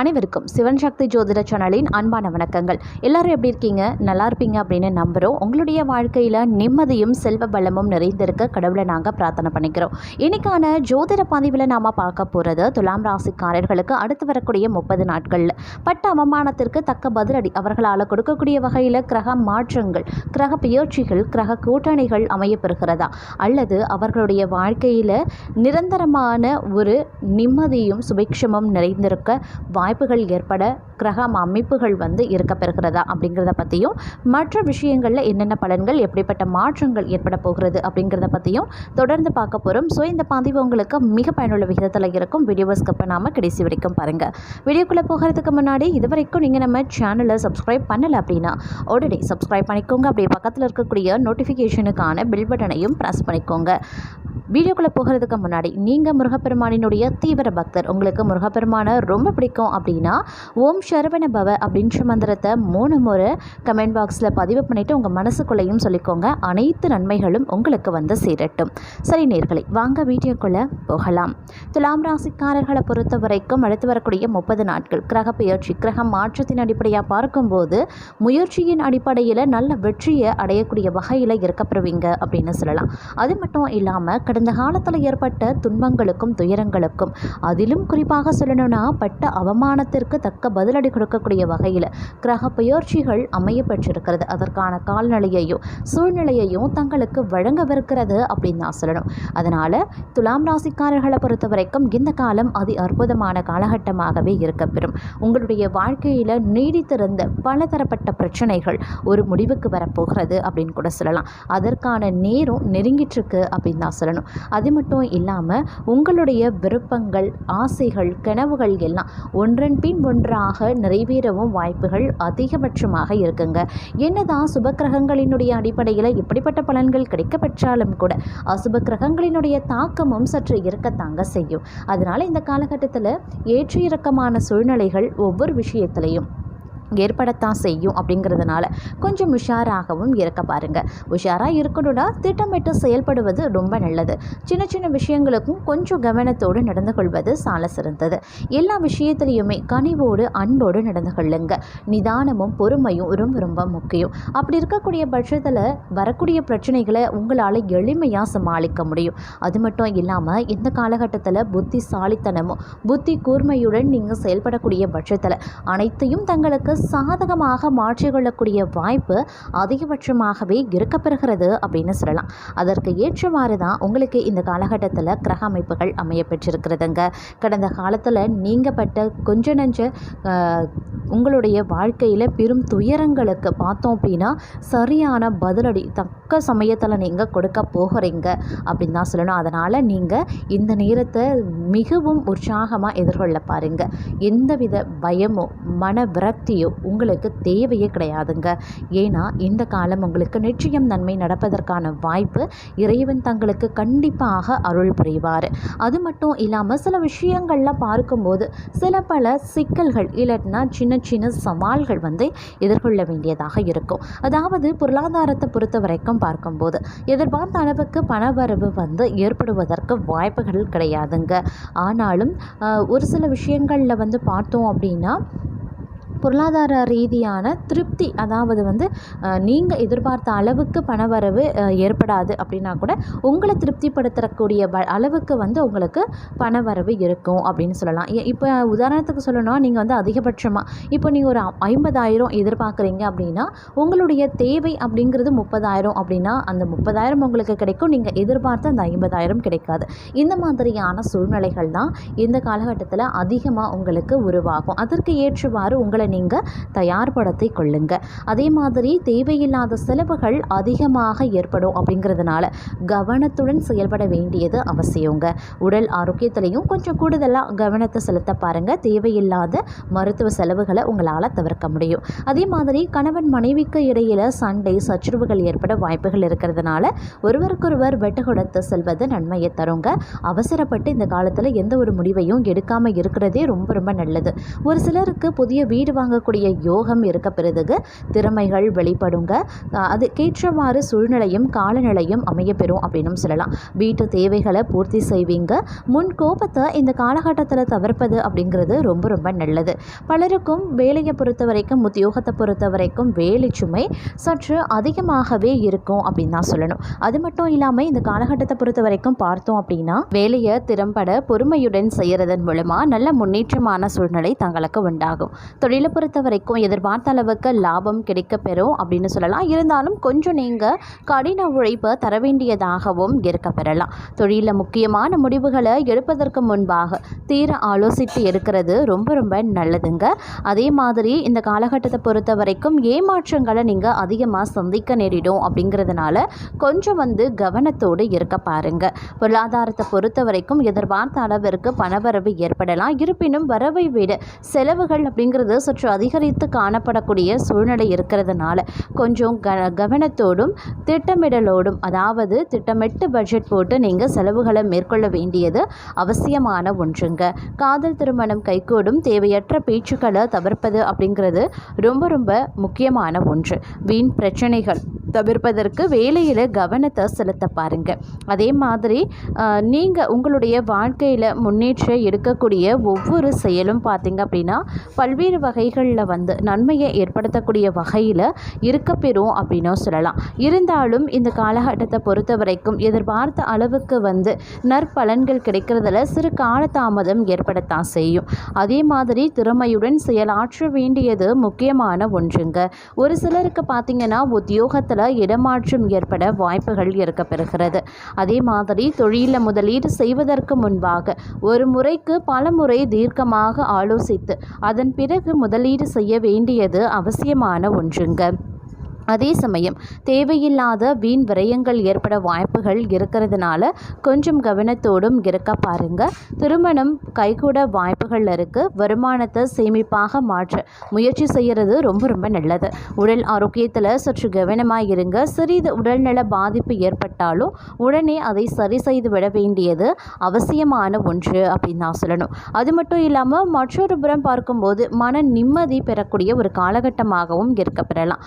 அனைவருக்கும் சிவன் சக்தி ஜோதிட சேனலின் அன்பான வணக்கங்கள். எல்லாரும் எப்படி இருக்கீங்க? நல்லா இருப்பீங்க அப்படின்னு நம்புகிறோம் உங்களுடைய வாழ்க்கையில் நிம்மதியும் செல்வ பலமும் நிறைந்திருக்க கடவுளை நாங்கள் பிரார்த்தனை பண்ணிக்கிறோம். இன்னைக்கான ஜோதிட பதிவில் நாம் பார்க்க போகிறது துலாம் ராசிக்காரர்களுக்கு அடுத்து வரக்கூடிய முப்பது நாட்களில். பட்ட அவமானத்திற்கு தக்க பதிலடி. அவர்களால் கொடுக்கக்கூடிய வகையில் கிரக மாற்றங்கள் கிரக பயிற்சிகள் கிரக கூட்டணிகள் அமையப்பெறுகிறதா? அல்லது அவர்களுடைய வாழ்க்கையில் நிரந்தரமான ஒரு நிம்மதியும் சுபிக்ஷமும் நிறைந்திருக்க வாய்ப்புகள் ஏற்பட கிரகம் அமைப்புகள் வந்து இருக்கப்பெறுகிறதா அப்படிங்கிறத பற்றியும் மற்ற விஷயங்களில் என்னென்ன பலன்கள் எப்படிப்பட்ட மாற்றங்கள் ஏற்பட போகிறது அப்படிங்கிறத பற்றியும் தொடர்ந்து பார்க்க போகிறோம் ஸோ இந்த பதிவு உங்களுக்கு மிக பயனுள்ள விகிதத்தில் இருக்கும். வீடியோவை ஸ்கிப் பண்ணாமல் கடைசி வரைக்கும் பாருங்கள் வீடியோக்குள்ளே போகிறதுக்கு முன்னாடி இது வரைக்கும் நீங்கள் நம்ம சேனலை சப்ஸ்கிரைப் பண்ணலை அப்படின்னா உடனே சப்ஸ்கிரைப் பண்ணிக்கோங்க. அப்படியே பக்கத்தில் இருக்கக்கூடிய நோட்டிஃபிகேஷனுக்கான பில் பட்டனையும் ப்ரெஸ் பண்ணிக்கோங்க. வீடியோக்குள்ளே போகிறதுக்கு முன்னாடி நீங்கள் முருகப்பெருமானினுடைய தீவிர பக்தர். உங்களுக்கு முருகப்பெருமானை ரொம்ப பிடிக்கும் அப்படின்னா ஓம் சரவண பவ அப்படின்ற மந்திரத்தை மூணு முறை கமெண்ட் பாக்ஸில் பதிவு பண்ணிவிட்டு உங்கள் மனசுக்குள்ளேயும் சொல்லிக்கோங்க. அனைத்து நன்மைகளும் உங்களுக்கு வந்து சேரட்டும். சரி நேர்களை வாங்க வீடியோக்குள்ளே போகலாம். துலாம் ராசிக்காரர்களை பொறுத்த வரைக்கும் அடுத்து வரக்கூடிய முப்பது நாட்கள் கிரக பெயர்ச்சி கிரக மாற்றத்தின் அடிப்படையாக பார்க்கும்போது முயற்சியின் அடிப்படையில் நல்ல வெற்றியை அடையக்கூடிய வகையில் இருக்கப்படுவீங்க அப்படின்னு சொல்லலாம். அது மட்டும் இல்லாமல் கடந்த காலத்தில் ஏற்பட்ட துன்பங்களுக்கும் துயரங்களுக்கும் அதிலும் குறிப்பாக சொல்லணும்னா பட்ட அவமானத்திற்கு தக்க பதிலடி கொடுக்கக்கூடிய வகையில் கிரக பயிற்சிகள் அமைய பெற்றிருக்கிறது அதற்கான கால்நிலையையும் சூழ்நிலையையும் தங்களுக்கு வழங்கவிருக்கிறது அப்படின்னு நான் சொல்லணும். அதனால் துலாம் ராசிக்காரர்களை பொறுத்த வரைக்கும் இந்த காலம் அதி அற்புதமான காலகட்டமாகவே இருக்கப்பெறும். உங்களுடைய வாழ்க்கையில் நீடித்திருந்த பலதரப்பட்ட பிரச்சனைகள் ஒரு முடிவுக்கு வரப்போகிறது அப்படின்னு கூட சொல்லலாம். அதற்கான நேரம் நெருங்கிட்டுருக்கு அப்படின்னு தான் சொல்லணும். அது மட்டும் இல்லாமல் உங்களுடைய விருப்பங்கள் ஆசைகள் கனவுகள் எல்லாம் ஒன்றன் பின் ஒன்றாக நிறைவேறவும் வாய்ப்புகள் அதிகபட்சமாக இருக்குங்க. என்னதான் சுப கிரகங்களினுடைய அடிப்படையில் இப்படிப்பட்ட பலன்கள் கிடைக்கப்பெற்றாலும் கூட அசுப கிரகங்களினுடைய தாக்கமும் சற்று இருக்கத்தாங்க செய்யும். அதனால் இந்த காலகட்டத்தில் ஏற்ற இறக்கமான சூழ்நிலைகள் ஒவ்வொரு விஷயத்திலையும் ஏற்படத்தான் செய்யும் அப்படிங்கிறதுனால கொஞ்சம் உஷாராகவும் இருக்க பாருங்கள் உஷாராக இருக்கணும்னா திட்டமிட்டு செயல்படுவது ரொம்ப நல்லது. சின்ன சின்ன விஷயங்களுக்கும் கொஞ்சம் கவனத்தோடு நடந்து கொள்வது சால சிறந்தது. எல்லா விஷயத்துலையுமே கனிவோடு அன்போடு நடந்து கொள்ளுங்க. நிதானமும் பொறுமையும் ரொம்ப ரொம்ப முக்கியம். அப்படி இருக்கக்கூடிய பட்சத்தில் வரக்கூடிய பிரச்சனைகளை உங்களால் எளிமையாக சமாளிக்க முடியும். அது மட்டும் இல்லாமல் இந்த காலகட்டத்தில் புத்திசாலித்தனமும் புத்தி கூர்மையுடன் நீங்கள் செயல்படக்கூடிய பட்சத்தில் அனைத்தையும் தங்களுக்கு சாதகமாக மாற்றிக்கொள்ளக்கூடிய வாய்ப்பு அதிகபட்சமாகவே இருக்கப்பெறுகிறது அப்படின்னு சொல்லலாம். அதற்கு ஏற்றவாறு தான் உங்களுக்கு இந்த காலகட்டத்தில் கிரக அமைப்புகள் அமைய பெற்றிருக்கிறதுங்க கடந்த காலத்தில் நீங்கள் பட்ட கொஞ்ச நஞ்ச உங்களுடைய வாழ்க்கையில் பெரும் துயரங்களுக்கு பார்த்தோம் அப்படின்னா சரியான பதிலடி தக்க சமயத்தில் நீங்கள் கொடுக்க போகிறீங்க அப்படின்னு தான் சொல்லணும். அதனால் நீங்கள் இந்த நேரத்தை மிகவும் உற்சாகமாக எதிர்கொள்ள பாருங்கள் எந்தவித பயமோ மன விரக்தியோ உங்களுக்கு தேவையே கிடையாதுங்க. ஏன்னா இந்த காலம் உங்களுக்கு நிச்சயம் நன்மை நடப்பதற்கான வாய்ப்பு இறைவன் தங்களுக்கு கண்டிப்பாக அருள் புரிவார். அது மட்டும் இல்லாமல் சில விஷயங்கள்லாம் பார்க்கும்போது சில பல சிக்கல்கள் இல்லைன்னா சின்ன சின்ன சவால்கள் வந்து எதிர்கொள்ள வேண்டியதாக இருக்கும். அதாவது பொருளாதாரத்தை பொறுத்த வரைக்கும் பார்க்கும்போது எதிர்பார்த்த அளவுக்கு பணவரவு வந்து ஏற்படுவதற்கு வாய்ப்புகள் கிடையாதுங்க. ஆனாலும் ஒரு சில விஷயங்களில் வந்து பார்த்தோம் அப்படின்னா பொருளாதார ரீதியான திருப்தி அதாவது வந்து நீங்கள் எதிர்பார்த்த அளவுக்கு பணவரவு ஏற்படாது அப்படின்னா கூட உங்களை திருப்திப்படுத்தக்கூடிய வ அளவுக்கு வந்து உங்களுக்கு பணவரவு இருக்கும் அப்படின்னு சொல்லலாம். ஏ- இப்போ உதாரணத்துக்கு சொல்லணும்னா நீங்கள் வந்து அதிகபட்சமாக இப்போ நீங்கள் ஒரு ஐம்பதாயிரம் எதிர்பார்க்குறீங்க அப்படின்னா உங்களுடைய தேவை அப்படிங்கிறது முப்பதாயிரம் அப்படின்னா அந்த முப்பதாயிரம் உங்களுக்கு கிடைக்கும். நீங்கள் எதிர்பார்த்த அந்த ஐம்பதாயிரம் கிடைக்காது. இந்த மாதிரியான சூழ்நிலைகள் தான் இந்த காலகட்டத்தில் அதிகமாக உங்களுக்கு உருவாகும். அதற்கு ஏற்றவாறு உங்களை நீங்கள் தயார்படுத்தி கொள்ளுங்க. அதே மாதிரி தேவையில்லாத செலவுகள் அதிகமாக ஏற்படும் அப்படிங்கிறதுனால கவனத்துடன் செயல்பட வேண்டியது அவசியங்க. உடல் ஆரோக்கியத்திலையும் கொஞ்சம் கூடுதலாக கவனத்தை செலுத்த பாருங்க. தேவையில்லாத மருத்துவ செலவுகளை உங்களால் தவிர்க்க முடியும். அதே மாதிரி கணவன் மனைவிக்கு இடையில சண்டை சச்சுரவுகள் ஏற்பட வாய்ப்புகள் இருக்கிறதுனால ஒருவருக்கொருவர் வெட்டு கொடுத்து செல்வது நன்மையை தருங்க. அவசரப்பட்டு இந்த காலத்தில் எந்த ஒரு முடிவையும் எடுக்காமல் இருக்கிறதே ரொம்ப ரொம்ப நல்லது. ஒரு சிலருக்கு புதிய வீடு வாங்கக்கூடிய யோகம் இருக்க பிறகு திறமைகள் வெளிப்படுங்க. அது கேற்றவாறு சூழ்நிலையும் காலநிலையும் அமையப்பெறும் அப்படின்னு சொல்லலாம். வீட்டு தேவைகளை பூர்த்தி செய்வீங்க. முன் கோபத்தை இந்த காலகட்டத்தில் தவிர்ப்பது அப்படிங்கிறது ரொம்ப ரொம்ப நல்லது. பலருக்கும் வேலையை பொறுத்த வரைக்கும் உத்தியோகத்தை பொறுத்த வரைக்கும் வேலை சுமை சற்று அதிகமாகவே இருக்கும் அப்படின்னு தான் சொல்லணும். அது மட்டும் இல்லாமல் இந்த காலகட்டத்தை பொறுத்த வரைக்கும் பார்த்தோம் அப்படின்னா வேலையை திறம்பட பொறுமையுடன் செய்கிறதன் மூலமாக நல்ல முன்னேற்றமான சூழ்நிலை தங்களுக்கு உண்டாகும். தொழில் பொறுத்த வரைக்கும் எதிர்பார்த்த அளவுக்கு லாபம் கிடைக்கப்பெறும் அப்படின்னு சொல்லலாம். இருந்தாலும் கொஞ்சம் நீங்கள் கடின உழைப்பை தர வேண்டியதாகவும் இருக்க பெறலாம். தொழிலில் முக்கியமான முடிவுகளை எடுப்பதற்கு முன்பாக தீர ஆலோசித்து எடுக்கிறது ரொம்ப ரொம்ப நல்லதுங்க. அதே மாதிரி இந்த காலகட்டத்தை பொறுத்த வரைக்கும் ஏமாற்றங்களை நீங்கள் அதிகமாக சந்திக்க நேரிடும் அப்படிங்கிறதுனால கொஞ்சம் வந்து கவனத்தோடு இருக்க பாருங்க. பொருளாதாரத்தை பொறுத்த வரைக்கும் எதிர்பார்த்த அளவிற்கு பணவரவு ஏற்படலாம். இருப்பினும் வரவை விட செலவுகள் அப்படிங்கிறது தொற்று அதிகரித்து காணப்படக்கூடிய சூழ்நிலை இருக்கிறதுனால கொஞ்சம் க கவனத்தோடும் திட்டமிடலோடும் அதாவது திட்டமிட்டு பட்ஜெட் போட்டு நீங்கள் செலவுகளை மேற்கொள்ள வேண்டியது அவசியமான ஒன்றுங்க. காதல் திருமணம் கைகூடும் தேவையற்ற பேச்சுக்களை தவிர்ப்பது அப்படிங்கிறது ரொம்ப ரொம்ப முக்கியமான ஒன்று. வீண் பிரச்சனைகள் தவிர்ப்பதற்கு வேலையில் கவனத்தை செலுத்த பாருங்க. அதே மாதிரி நீங்கள் உங்களுடைய வாழ்க்கையில் முன்னேற்ற எடுக்கக்கூடிய ஒவ்வொரு செயலும் பார்த்தீங்க அப்படின்னா பல்வேறு வகை வகைகளில் வந்து நன்மையை ஏற்படுத்தக்கூடிய வகையில் இருக்கப்பெறும் அப்படின்னும் சொல்லலாம். இருந்தாலும் இந்த காலகட்டத்தை பொறுத்த வரைக்கும் எதிர்பார்த்த அளவுக்கு வந்து நற்பலன்கள் கிடைக்கிறதுல சிறு காலதாமதம் ஏற்படத்தான் செய்யும். அதே மாதிரி திறமையுடன் செயலாற்ற வேண்டியது முக்கியமான ஒன்றுங்க. ஒரு சிலருக்கு பார்த்தீங்கன்னா உத்தியோகத்தில் இடமாற்றம் ஏற்பட வாய்ப்புகள் இருக்க பெறுகிறது அதே மாதிரி தொழிலில் முதலீடு செய்வதற்கு முன்பாக ஒரு முறைக்கு பல முறை தீர்க்கமாக ஆலோசித்து அதன் பிறகு முதல் முதலீடு செய்ய வேண்டியது அவசியமான ஒன்றுங்க. அதே சமயம் தேவையில்லாத வீண் விரயங்கள் ஏற்பட வாய்ப்புகள் இருக்கிறதுனால கொஞ்சம் கவனத்தோடும் இருக்க பாருங்க. திருமணம் கைகூட வாய்ப்புகள் இருக்கு. வருமானத்தை சேமிப்பாக மாற்ற முயற்சி செய்கிறது ரொம்ப ரொம்ப நல்லது. உடல் ஆரோக்கியத்தில் சற்று கவனமாக இருங்க. சிறிது உடல்நல பாதிப்பு ஏற்பட்டாலும் உடனே அதை சரி செய்து விட வேண்டியது அவசியமான ஒன்று அப்படின்னு நான் சொல்லணும். அது மட்டும் இல்லாமல் மற்றொரு புறம் பார்க்கும்போது மன நிம்மதி பெறக்கூடிய ஒரு காலகட்டமாகவும் இருக்க பெறலாம்.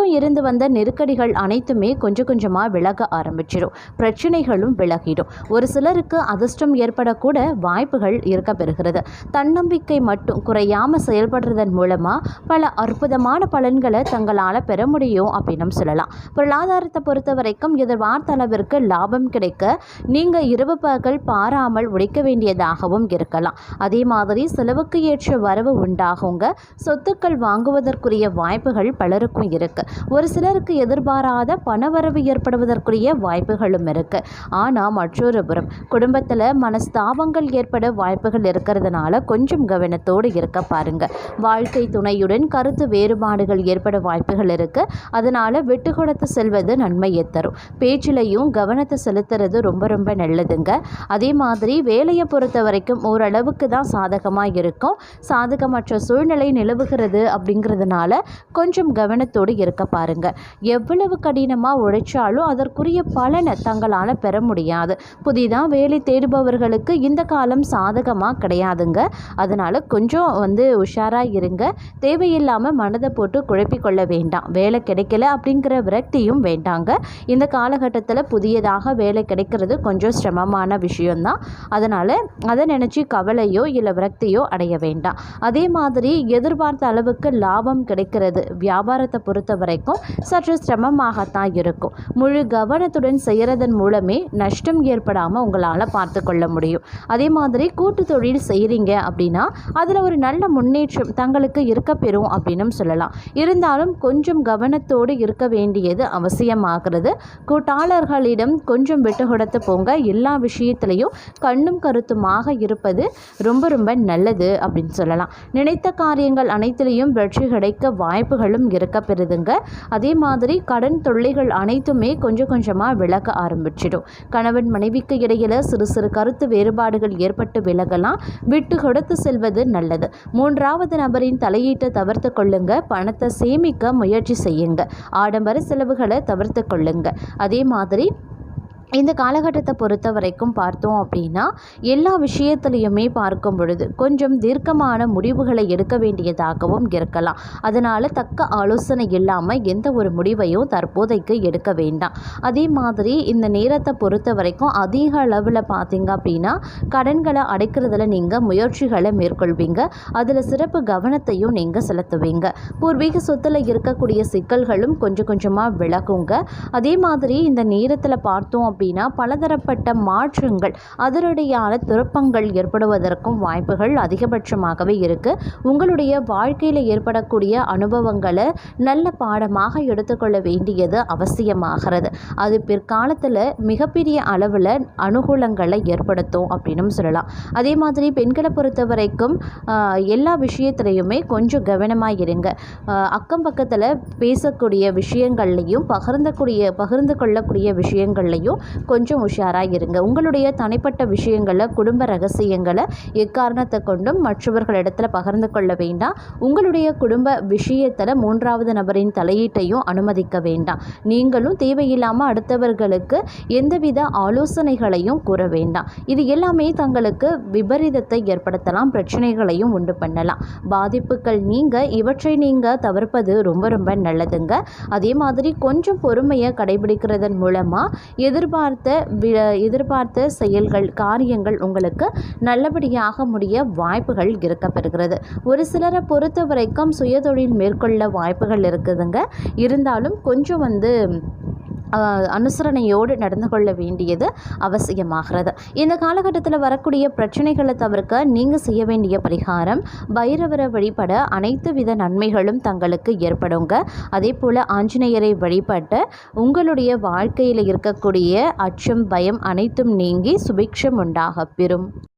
வரைக்கும் இருந்து வந்த நெருக்கடிகள் அனைத்துமே கொஞ்சம் கொஞ்சமாக விலக ஆரம்பிச்சிடும். பிரச்சனைகளும் விலகிடும். ஒரு சிலருக்கு அதிர்ஷ்டம் ஏற்படக்கூட வாய்ப்புகள் இருக்க பெறுகிறது. தன்னம்பிக்கை மட்டும் குறையாமல் செயல்படுறதன் மூலமாக பல அற்புதமான பலன்களை தங்களால் பெற முடியும் அப்படின்னு சொல்லலாம். பொருளாதாரத்தை பொறுத்த வரைக்கும் எதிர்பார்த்த அளவிற்கு லாபம் கிடைக்க நீங்கள் இரவு பகல் பாராமல் உழைக்க வேண்டியதாகவும் இருக்கலாம். அதே மாதிரி செலவுக்கு ஏற்ற வரவு உண்டாகுங்க. சொத்துக்கள் வாங்குவதற்குரிய வாய்ப்புகள் பலருக்கும் இருக்கு. ஒரு சிலருக்கு எதிர்பாராத பணவரவு ஏற்படுவதற்குரிய வாய்ப்புகளும் இருக்கு. ஆனால் மற்றொரு புறம் குடும்பத்தில் மனஸ்தாபங்கள் ஏற்பட வாய்ப்புகள் இருக்கிறதுனால கொஞ்சம் கவனத்தோடு இருக்க பாருங்க. வாழ்க்கை துணையுடன் கருத்து வேறுபாடுகள் ஏற்பட வாய்ப்புகள் இருக்கு. அதனால விட்டு கொடுத்து செல்வது நன்மையை தரும். பேச்சிலையும் கவனத்தை செலுத்துறது ரொம்ப ரொம்ப நல்லதுங்க. அதே மாதிரி வேலையை பொறுத்த வரைக்கும் ஓரளவுக்கு தான் சாதகமாக இருக்கும். சாதகமற்ற சூழ்நிலை நிலவுகிறது அப்படிங்கிறதுனால கொஞ்சம் கவனத்தோடு இருக்க பாருங்க. எவ்வளவு கடினமாக உழைச்சாலும் அதற்குரிய பலனை தங்களால் பெற முடியாது. புதிதாக வேலை தேடுபவர்களுக்கு இந்த காலம் சாதகமாக கிடையாதுங்க. அதனால் கொஞ்சம் வந்து உஷாராக இருங்க. தேவையில்லாமல் மனதை போட்டு குழப்பிக்கொள்ள வேண்டாம். வேலை கிடைக்கல அப்படிங்கிற விரக்தியும் வேண்டாங்க. இந்த காலகட்டத்தில் புதியதாக வேலை கிடைக்கிறது கொஞ்சம் சிரமமான விஷயம்தான். அதனால் அதை நினச்சி கவலையோ இல்லை விரக்தியோ அடைய வேண்டாம். அதே மாதிரி எதிர்பார்த்த அளவுக்கு லாபம் கிடைக்கிறது. வியாபாரத்தை பொறுத்தவரை வரைக்கும் சற்று சிரமமாகத்தான் இருக்கும். முழு கவனத்துடன் செய்கிறதன் மூலமே நஷ்டம் ஏற்படாமல் உங்களால் பார்த்து கொள்ள முடியும். அதே மாதிரி கூட்டு தொழில் செய்கிறீங்க அப்படின்னா அதில் ஒரு நல்ல முன்னேற்றம் தங்களுக்கு இருக்க பெறும் அப்படின்னு சொல்லலாம். இருந்தாலும் கொஞ்சம் கவனத்தோடு இருக்க வேண்டியது அவசியமாகிறது. கூட்டாளர்களிடம் கொஞ்சம் விட்டு கொடுத்து போங்க. எல்லா விஷயத்திலையும் கண்ணும் கருத்துமாக இருப்பது ரொம்ப ரொம்ப நல்லது அப்படின்னு சொல்லலாம். நினைத்த காரியங்கள் அனைத்திலையும் வெற்றி கிடைக்க வாய்ப்புகளும் இருக்க பெறுதுங்க. அதே மாதிரி கடன் தொல்லைகள் அனைத்துமே கொஞ்சம் கொஞ்சமாக விலக ஆரம்பிச்சிடும். கணவன் மனைவிக்கு இடையில சிறு சிறு கருத்து வேறுபாடுகள் ஏற்பட்டு விலகலாம். விட்டு கொடுத்து செல்வது நல்லது. மூன்றாவது நபரின் தலையீட்டை தவிர்த்து கொள்ளுங்க. பணத்தை சேமிக்க முயற்சி செய்யுங்க. ஆடம்பர செலவுகளை தவிர்த்து கொள்ளுங்க. அதே மாதிரி இந்த காலகட்டத்தை பொறுத்த வரைக்கும் பார்த்தோம் அப்படின்னா எல்லா விஷயத்துலையுமே பார்க்கும் பொழுது கொஞ்சம் தீர்க்கமான முடிவுகளை எடுக்க வேண்டியதாகவும் இருக்கலாம். அதனால் தக்க ஆலோசனை இல்லாமல் எந்த ஒரு முடிவையும் தற்போதைக்கு எடுக்க வேண்டாம். அதே மாதிரி இந்த நேரத்தை பொறுத்த வரைக்கும் அதிக அளவில் பார்த்தீங்க அப்படின்னா கடன்களை அடைக்கிறதுல நீங்கள் முயற்சிகளை மேற்கொள்வீங்க. அதில் சிறப்பு கவனத்தையும் நீங்கள் செலுத்துவீங்க. பூர்வீக சொத்தில் இருக்கக்கூடிய சிக்கல்களும் கொஞ்சம் கொஞ்சமாக விலகுங்க. அதே மாதிரி இந்த நேரத்தில் பார்த்தோம் அப்படின்னா பலதரப்பட்ட மாற்றங்கள் அதிரடியான திருப்பங்கள் ஏற்படுவதற்கும் வாய்ப்புகள் அதிகபட்சமாகவே இருக்குது உங்களுடைய வாழ்க்கையில் ஏற்படக்கூடிய அனுபவங்களை நல்ல பாடமாக எடுத்துக்கொள்ள வேண்டியது அவசியமாகிறது. அது பிற்காலத்தில் மிகப்பெரிய அளவில் அனுகூலங்களை ஏற்படுத்தும் அப்படின்னு சொல்லலாம். அதே மாதிரி பெண்களை பொறுத்த வரைக்கும் எல்லா விஷயத்துலையுமே கொஞ்சம் கவனமாக இருங்க. அக்கம் பக்கத்தில் பேசக்கூடிய விஷயங்கள்லையும் பகிர்ந்தக்கூடிய பகிர்ந்து கொள்ளக்கூடிய விஷயங்கள்லையும் கொஞ்சம் உஷாராக இருங்க. உங்களுடைய தனிப்பட்ட விஷயங்களை குடும்ப ரகசியங்களை எக்காரணத்தை கொண்டும் மற்றவர்களிடத்தில் பகிர்ந்து கொள்ள வேண்டாம். உங்களுடைய குடும்ப விஷயத்தில் மூன்றாவது நபரின் தலையீட்டையும் அனுமதிக்க வேண்டாம். நீங்களும் தேவையில்லாமல் அடுத்தவர்களுக்கு எந்தவித ஆலோசனைகளையும் கூற வேண்டாம். இது எல்லாமே தங்களுக்கு விபரீதத்தை ஏற்படுத்தலாம் பிரச்சனைகளையும் உண்டு பண்ணலாம். பாதிப்புகள் நீங்கள் இவற்றை நீங்கள் தவிர்ப்பது ரொம்ப ரொம்ப நல்லதுங்க. அதே மாதிரி கொஞ்சம் பொறுமையை கடைபிடிக்கிறதன் மூலமாக எதிர்பார்த்து வி- எதிர்பார்த்த செயல்கள் காரியங்கள் உங்களுக்கு நல்லபடியாக முடிய வாய்ப்புகள் இருக்கப்பெறுகிறது. ஒரு சிலரை பொறுத்த வரைக்கும் சுயதொழில் மேற்கொள்ள வாய்ப்புகள் இருக்குதுங்க. இருந்தாலும் கொஞ்சம் வந்து அனுசரணையோடு நடந்து கொள்ள வேண்டியது அவசியமாகிறது. இந்த காலகட்டத்தில் வரக்கூடிய பிரச்சனைகளை தவிர்க்க நீங்கள் செய்ய வேண்டிய பரிகாரம் பைரவரை வழிபட அனைத்து வித நன்மைகளும் தங்களுக்கு ஏற்படுங்க. அதே போல் ஆஞ்சநேயரை வழிபட்ட உங்களுடைய வாழ்க்கையில் இருக்கக்கூடிய அச்சம் பயம் அனைத்தும் நீங்கி சுபிக்ஷம் உண்டாகப் பெறும்.